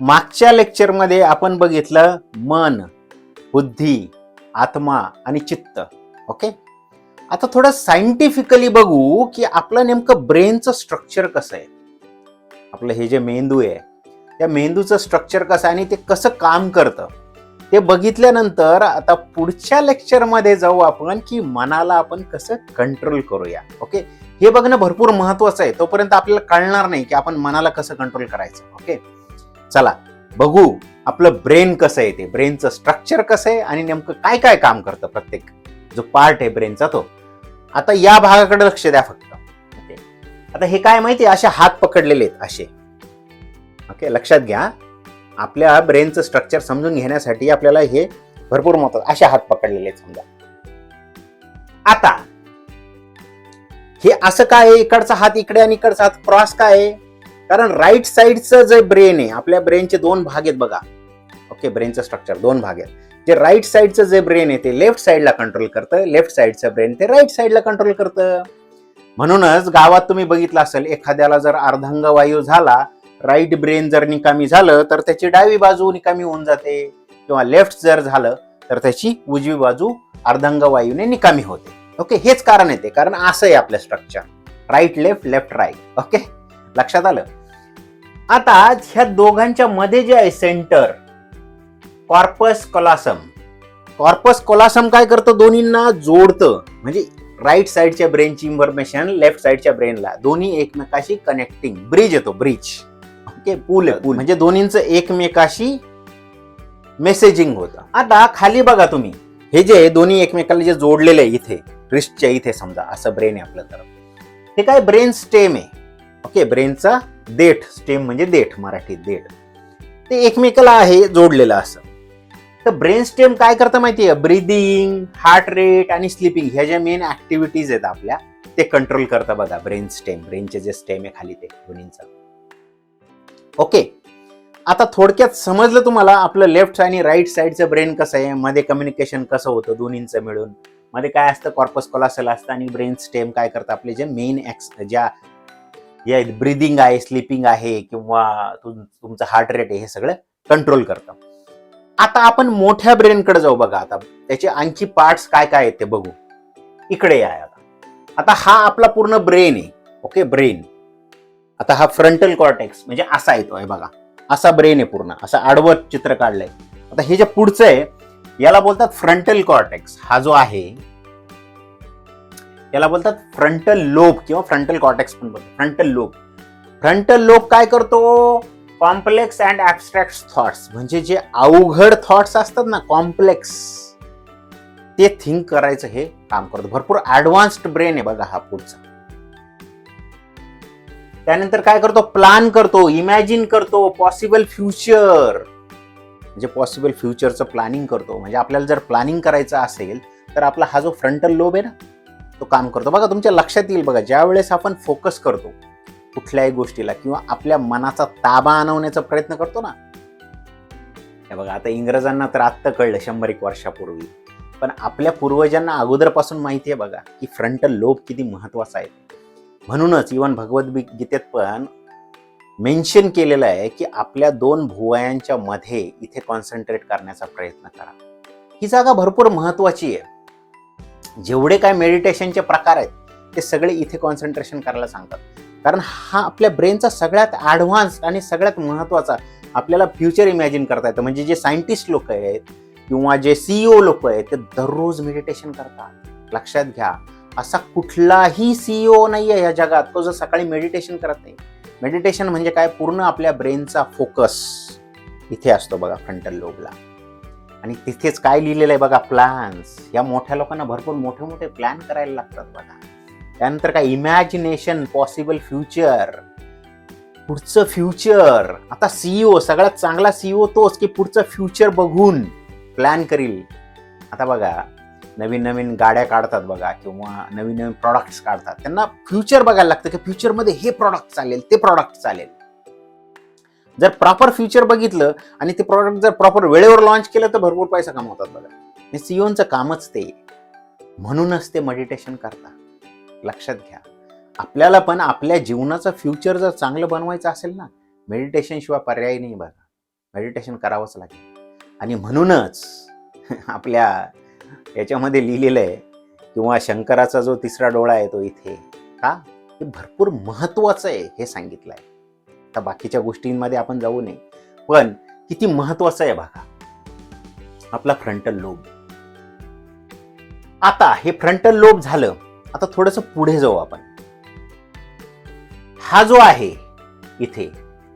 मागच्या लेक्चरमध्ये आपण बघितलं मन बुद्धी आत्मा आणि चित्त. ओके आता थोडं सायंटिफिकली बघू की आपलं नेमकं ब्रेनचं स्ट्रक्चर कसं आहे. आपलं हे जे मेंदू आहे त्या मेंदूचं स्ट्रक्चर कसं आहे आणि ते कसं काम करतं. ते बघितल्यानंतर आता पुढच्या लेक्चरमध्ये जाऊ आपण की मनाला आपण कसं कंट्रोल करूया. ओके हे बघणं भरपूर महत्वाचं आहे. तोपर्यंत आपल्याला कळणार नाही की आपण मनाला कसं कंट्रोल करायचं. ओके चला बघू आपलं ब्रेन कसं आहे ते. ब्रेनचं स्ट्रक्चर कसं आहे आणि नेमकं काय काय काम करतं प्रत्येक. जो पार्ट आहे ब्रेनचा तो. आता या भागाकडे लक्ष द्या फक्त. ओके आता हे काय माहिती असे हात पकडलेले आहेत असे. ओके लक्षात घ्या. आपल्या ब्रेनचं स्ट्रक्चर समजून घेण्यासाठी आपल्याला हे भरपूर महत्वाचं असे हात पकडलेले आहेत समजा. आता हे असं काय आहे? इकडचा हात इकडे आणि इकडचा हात क्रॉस काय आहे? कारण राईट साईडचं जे ब्रेन आहे आपल्या ब्रेनचे दोन भाग आहेत बघा. ओके ब्रेनचं स्ट्रक्चर दोन भाग आहेत. जे राईट साईडचं जे ब्रेन आहे ते लेफ्ट साईडला कंट्रोल करतं लेफ्ट साईडचं ब्रेन ते राईट साईडला कंट्रोल करतं. म्हणूनच गावात तुम्ही बघितलं असेल एखाद्याला जर अर्धांगवायू झाला राईट ब्रेन जर निकामी झालं तर त्याची डावी बाजू निकामी होऊन जाते. किंवा लेफ्ट जर झालं तर त्याची उजवी बाजू अर्धांगवायूने निकामी होते. ओके हेच कारण येते कारण असं आहे आपलं structure right left left right okay लक्षात आलं? आता ह्या दोघांच्या मध्ये जे आहे center corpus callosum corpus callosum काय करतं दोन्हींना? जोडतं. म्हणजे राईट साईडच्या ब्रेनची इन्फॉर्मेशन लेफ्ट साईडच्या ब्रेनला दोन्ही एकमेकाशी कनेक्टिंग ब्रिज येतो ब्रिज ओके पूल आहे पूल म्हणजे दोन्हींचं एकमेकाशी मेसेजिंग होतं. आता खाली बघा तुम्ही. हे जे दोन्ही एकमेकाला जे जोडलेले आहे इथे रिस्टच्या इथे समजा असं ब्रेन आहे आपलं तर. हे काय? ब्रेन स्टेम आहे. ओके ब्रेनचा देठ स्टेम म्हणजे देठ मराठीत देठ. ते एकमेकाला आहे जोडलेलं असं. तर ब्रेन स्टेम काय करतं माहितीये ब्रिदिंग हार्ट रेट आणि स्लिपिंग ह्या ज्या मेन ऍक्टिव्हिटीज आहेत आपल्या ते कंट्रोल करतं बघा ब्रेन स्टेम. ब्रेनचे जे स्टेम आहे खाली ते दोन्हींचा. ओके. आता थोडक्यात समजलं तुम्हाला आपलं लेफ्ट आणि राईट साईडचं ब्रेन कसं आहे मध्ये कम्युनिकेशन कसं होतं दोन्हींचं मिळून मध्ये काय असतं कॉर्पस कोलासल असतं आणि ब्रेन स्टेम काय करतं आपले जे मेन एक्स ज्या जे आहेत ब्रिदिंग आहे स्लिपिंग आहे किंवा तुम- तुमचं हार्ट रेट आहे हे सगळं कंट्रोल करतं. आता आपण मोठ्या ब्रेनकडे जाऊ बघा आता. त्याचे आणखी पार्ट्स काय काय आहेत ते बघू. इकडे आहे आता. आता हा आपला पूर्ण ब्रेन आहे. ओके ब्रेन आता हा फ्रंटल कॉर्टेक्स म्हणजे असा येतो आहे बघा. असा ब्रेन आहे पूर्ण. असं आडवं चित्र काढलंय. आता हे जे पुढचं आहे याला बोलतात फ्रंटल कॉर्टेक्स हा जो आहे याला बोलतात फ्रंटल लोब किंवा फ्रंटल कॉटेक्स पण बोलतात. फ्रंटल लोब फ्रंटल लोब काय करतो? कॉम्प्लेक्स अँड ॲबस्ट्रॅक्ट थॉट्स म्हणजे जे अवघड थॉट्स असतात ना कॉम्प्लेक्स ते थिंक करायचं हे काम करतो. भरपूर ऍडव्हान्स्ड ब्रेन आहे बघा हा पुढचा. त्यानंतर काय करतो? प्लान करतो इमॅजिन करतो पॉसिबल फ्युचर म्हणजे पॉसिबल फ्युचरचं प्लॅनिंग करतो. म्हणजे आपल्याला जर प्लॅनिंग करायचं असेल तर आपला हा जो फ्रंटल लोब आहे ना तो काम करतो. बघा तुमच्या लक्षात येईल बघा ज्या वेळेस आपण फोकस करतो कुठल्याही गोष्टीला किंवा आपल्या मनाचा ताबा आणवण्याचा प्रयत्न करतो ना हे बघा आता इंग्रजांना तर आत्ता कळलं शंभर एक वर्षापूर्वी. पण आपल्या पूर्वजांना अगोदरपासून माहिती आहे बघा की फ्रंटल लोब किती महत्त्वाचा आहे. म्हणूनच इवन भगवद्गीतेत पण मेन्शन केलेलं आहे की आपल्या दोन भुवयांच्या मध्ये इथे कॉन्सन्ट्रेट करण्याचा प्रयत्न करा. ही जागा भरपूर महत्वाची आहे. जेवढे काय मेडिटेशनचे प्रकार आहेत ते सगळे इथे कॉन्सन्ट्रेशन करायला सांगतात. कारण हा आपल्या ब्रेनचा सगळ्यात ॲडव्हान्स आणि सगळ्यात महत्त्वाचा आपल्याला फ्युचर इमॅजिन करता येतं. म्हणजे जे सायंटिस्ट लोक आहेत किंवा जे सीईओ लोक आहेत ते दररोज मेडिटेशन करतात. लक्षात घ्या असा कुठलाही सीईओ नाही आहे या जगात तो जर सकाळी मेडिटेशन करत नाही. मेडिटेशन म्हणजे काय? पूर्ण आपल्या ब्रेनचा फोकस इथे असतो बघा फ्रंटल लोबला आणि तिथेच काय लिहिलेलं आहे बघा प्लॅन्स या मोठ्या लोकांना भरपूर मोठे मोठे प्लॅन करायला लागतात बघा. त्यानंतर काय इमॅजिनेशन पॉसिबल फ्युचर पुढचं फ्युचर आता सीईओ सगळ्यात चांगला सीईओ तोच की पुढचं फ्युचर बघून प्लॅन करील. आता बघा नवीन नवीन गाड्या काढतात बघा किंवा नवीन नवीन प्रॉडक्ट्स काढतात. त्यांना फ्युचर बघायला लागतं की फ्युचरमध्ये हे प्रॉडक्ट चालेल ते प्रॉडक्ट चालेल. जर प्रॉपर फ्युचर बघितलं आणि ते प्रॉडक्ट जर प्रॉपर वेळेवर लॉन्च केलं तर भरपूर पैसा कमावतात बघा. हे सीओनचं कामच ते. म्हणूनच ते मेडिटेशन करता. लक्षात घ्या. आपल्याला पण आपल्या जीवनाचं फ्युचर जर चांगलं बनवायचं असेल ना मेडिटेशनशिवाय पर्याय नाही बघा. मेडिटेशन करावंच लागेल. आणि म्हणूनच आपल्या याच्यामध्ये लिहिलेलं आहे किंवा शंकराचा जो तिसरा डोळा आहे तो इथे. का? हे भरपूर महत्त्वाचं आहे हे सांगितलं आहे आता बाकीच्या गोष्टींमध्ये आपण जाऊ नये. पण किती महत्वाचं आहे बघा. आपला फ्रंटल लोब आता हे फ्रंटल लोब झालं आता थोडस पुढे जाऊ आपण. हा जो आहे इथे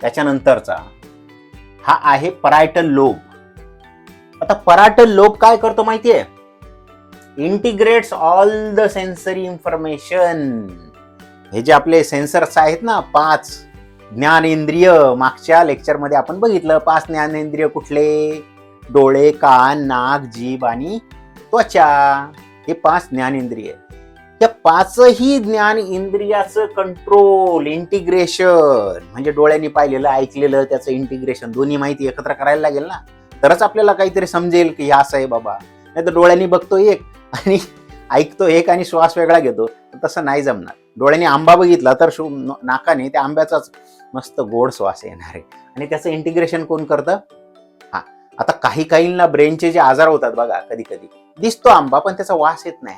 त्याच्यानंतरचा हा आहे परायटल लोब आता पराटल लोब काय करतो माहितीये? Integrates all the sensory information हे जे आपले सेन्सर्स आहेत ना पाच ज्ञानेंद्रिय. मागच्या लेक्चरमध्ये आपण बघितलं पाच ज्ञानेंद्रिय कुठले? डोळे कान नाक जीभ आणि त्वचा. हे पाच ज्ञानेंद्रिय त्या पाचही ज्ञान इंद्रियाचं कंट्रोल इंटिग्रेशन म्हणजे डोळ्यांनी पाहिलेलं ऐकलेलं त्याचं इंटिग्रेशन दोन्ही माहिती एकत्र करायला लागेल ना? तरच आपल्याला काहीतरी समजेल की हे असं आहे बाबा. नाही तर डोळ्यांनी बघतो एक आणि ऐकतो एक आणि श्वास वेगळा घेतो. तसं नाही जमणार. डोळ्यांनी आंबा बघितला तर शो- नाकाने त्या आंब्याचाच मस्त गोड श्वास येणार आहे. आणि त्याचं इंटिग्रेशन कोण करतं? हा. आता काही काहींना ब्रेनचे जे आजार होतात बघा कधी कधी दिसतो आंबा पण त्याचा वास येत नाही.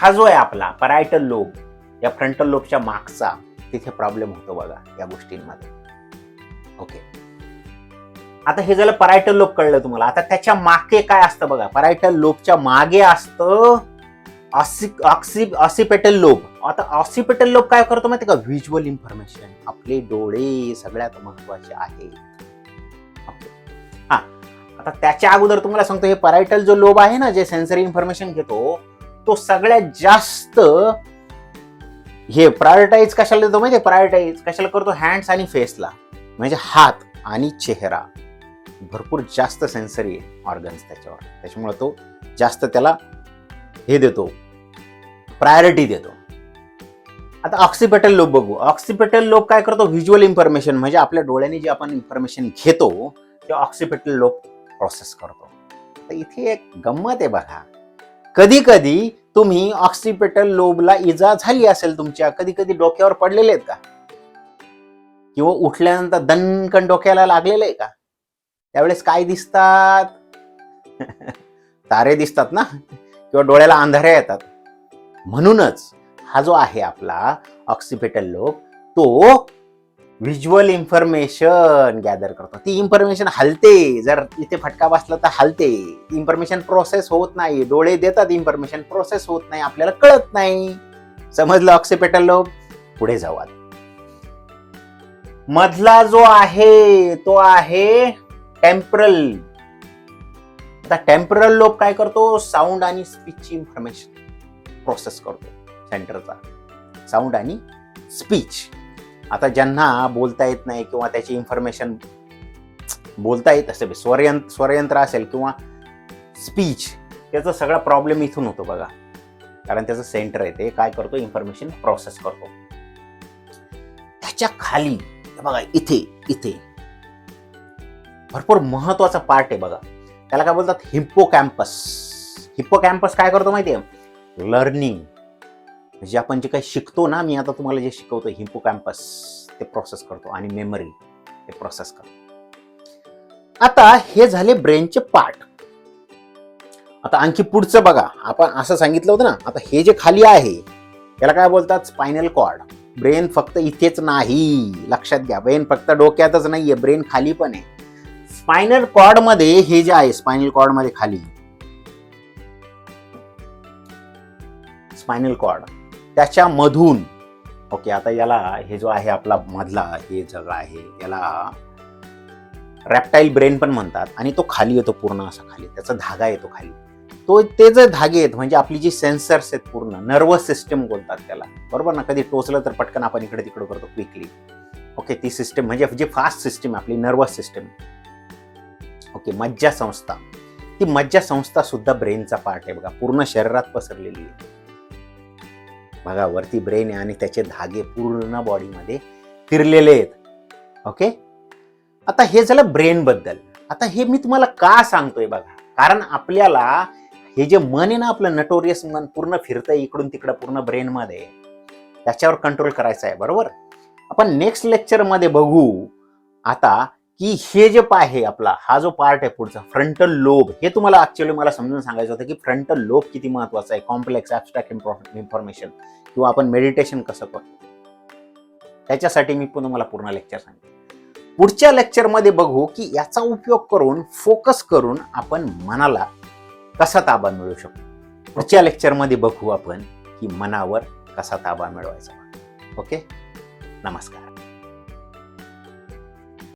हा जो आहे आपला परायटल लोब या फ्रंटल लोबच्या मागचा तिथे प्रॉब्लेम होतो बघा या गोष्टींमध्ये. ओके आता हे झालं परायटल लोब कळलं तुम्हाला. आता त्याच्यामागे काय असतं बघा? परायटल लोबच्या मागे असतं ऑसिपेटल लोब आता ऑक्सिपेटल लोब काय करतो माहिती का? व्हिज्युअल इन्फॉर्मेशन आपले डोळे सगळ्यात महत्त्वाचे आहेत. हा. आता त्याच्या अगोदर तुम्हाला सांगतो हे परायटल जो लोब आहे ना जे सेन्सरी इन्फॉर्मेशन घेतो तो सगळ्यात जास्त हे प्रायोरिटाईज कशाला देतो माहिती प्रायोरिटाईज कशाला करतो? हँड्स आणि फेसला म्हणजे हात आणि चेहरा. भरपूर जास्त सेन्सरी ऑर्गन्स त्याच्यावर. त्याच्यामुळे तो जास्त त्याला हे देतो. प्रायोरिटी देतो. आता ऑक्सिपेटल लोब बघू. ऑक्सिपेटल लोब काय करतो? व्हिज्युअल इन्फॉर्मेशन म्हणजे आपल्या डोळ्याने जे आपण इन्फॉर्मेशन घेतो ते ऑक्सिपेटल लोब प्रोसेस करतो. तर इथे एक गंमत आहे बघा. कधी कधी तुम्ही ऑक्सिपेटल लोबला इजा झाली असेल तुमच्या कधी कधी डोक्यावर पडलेले आहेत का? किंवा उठल्यानंतर दणकन डोक्याला लागलेलं आहे का? त्यावेळेस काय दिसतात? तारे दिसतात ना? किंवा डोळ्याला अंधाऱ्या येतात. म्हणूनच हा जो आहे आपला ऑक्सिपेटल लोब तो व्हिज्युअल इन्फॉर्मेशन गॅदर करतो. ती इन्फॉर्मेशन हलते. जर इथे फटका बसला तर हलते. ती इन्फॉर्मेशन प्रोसेस होत नाही. डोळे देतात. इन्फॉर्मेशन प्रोसेस होत नाही. आपल्याला कळत नाही. समजलं ऑक्सिपेटल लोब पुढे जाऊ मधला जो आहे तो आहे टेम्परल आता टेम्परल लोब काय करतो? साऊंड आणि स्पीचची इन्फॉर्मेशन प्रोसेस करतो सेंटरचा साऊंड आणि स्पीच आता ज्यांना बोलता येत नाही किंवा त्याची इन्फॉर्मेशन बोलता येत असेल स्वरयंत्र स्वरयंत्र असेल किंवा स्पीच त्याचा सगळा प्रॉब्लेम इथून होतो बघा. कारण त्याचं सेंटर आहे ते. काय करतो? इन्फॉर्मेशन प्रोसेस करतो. त्याच्याखाली बघा इथे इथे. भरपूर महत्त्वाचा पार्ट आहे बघा. त्याला काय बोलतात? हिप्पो कॅम्पस हिप्पो कॅम्पस काय करतो माहितीये? लर्निंग म्हणजे आपण जे काही शिकतो ना मी आता तुम्हाला जे शिकवतो हिम्पो कॅम्पस ते प्रोसेस करतो आणि मेमरी ते प्रोसेस करतो. आता हे झाले ब्रेनचे पार्ट आता आणखी पुढचं बघा. आपण असं सांगितलं होतं ना आता हे जे खाली आहे त्याला काय बोलतात? स्पायनल कॉर्ड ब्रेन फक्त इथेच नाही. लक्षात घ्या. ब्रेन फक्त डोक्यातच नाहीये. ब्रेन खाली पण आहे. स्पायनल कॉर्डमध्ये हे जे आहे स्पायनल कॉर्डमध्ये खाली स्पायनल कॉर्ड त्याच्या मधून ओके आता याला हे जो आहे आपला मधला हे जग आहे याला रॅप्टाईल ब्रेन पण म्हणतात आणि तो खाली येतो पूर्ण असा खाली त्याचा धागा येतो खाली. तो ते जे धागे आहेत म्हणजे आपली जी सेन्सर्स आहेत पूर्ण नर्वस सिस्टम बोलतात त्याला. बरोबर ना? कधी टोचलं तर पटकन आपण इकडे तिकडे करतो क्विकली ओके ती सिस्टम म्हणजे जी फास्ट सिस्टम आहे आपली नर्वस सिस्टम ओके मज्जा संस्था ती मज्जा संस्था सुद्धा ब्रेनचा पार्ट आहे बघा. पूर्ण शरीरात पसरलेली आहे. बघा वरती ब्रेन आहे आणि त्याचे धागे पूर्ण बॉडीमध्ये फिरलेले आहेत. ओके आता हे झालं ब्रेनबद्दल आता हे मी तुम्हाला का सांगतोय बघा? कारण आपल्याला हे जे मन आहे ना आपलं नटोरियस मन पूर्ण फिरतंय इकडून तिकडं पूर्ण ब्रेनमध्ये त्याच्यावर कंट्रोल करायचं आहे बरोबर? आपण नेक्स्ट लेक्चरमध्ये बघू. आता की हे जे आहे आपला हा जो पार्ट आहे पुढचा फ्रंटल लोब हे तुम्हाला ऍक्च्युअली मला समजून सांगायचं होतं की फ्रंटल लोब किती महत्वाचं आहे? कॉम्प्लेक्स ऍबस्ट्रॅक्ट इन्फॉर्मेशन किंवा आपण मेडिटेशन कसं करतो? त्याच्यासाठी मी पण तुम्हाला पूर्ण लेक्चर सांगेन पुढच्या लेक्चरमध्ये बघू की याचा उपयोग करून फोकस करून आपण मनाला कसा ताबा मिळवू शकतो? पुढच्या लेक्चरमध्ये बघू आपण की मनावर कसा ताबा मिळवायचा. ओके नमस्कार.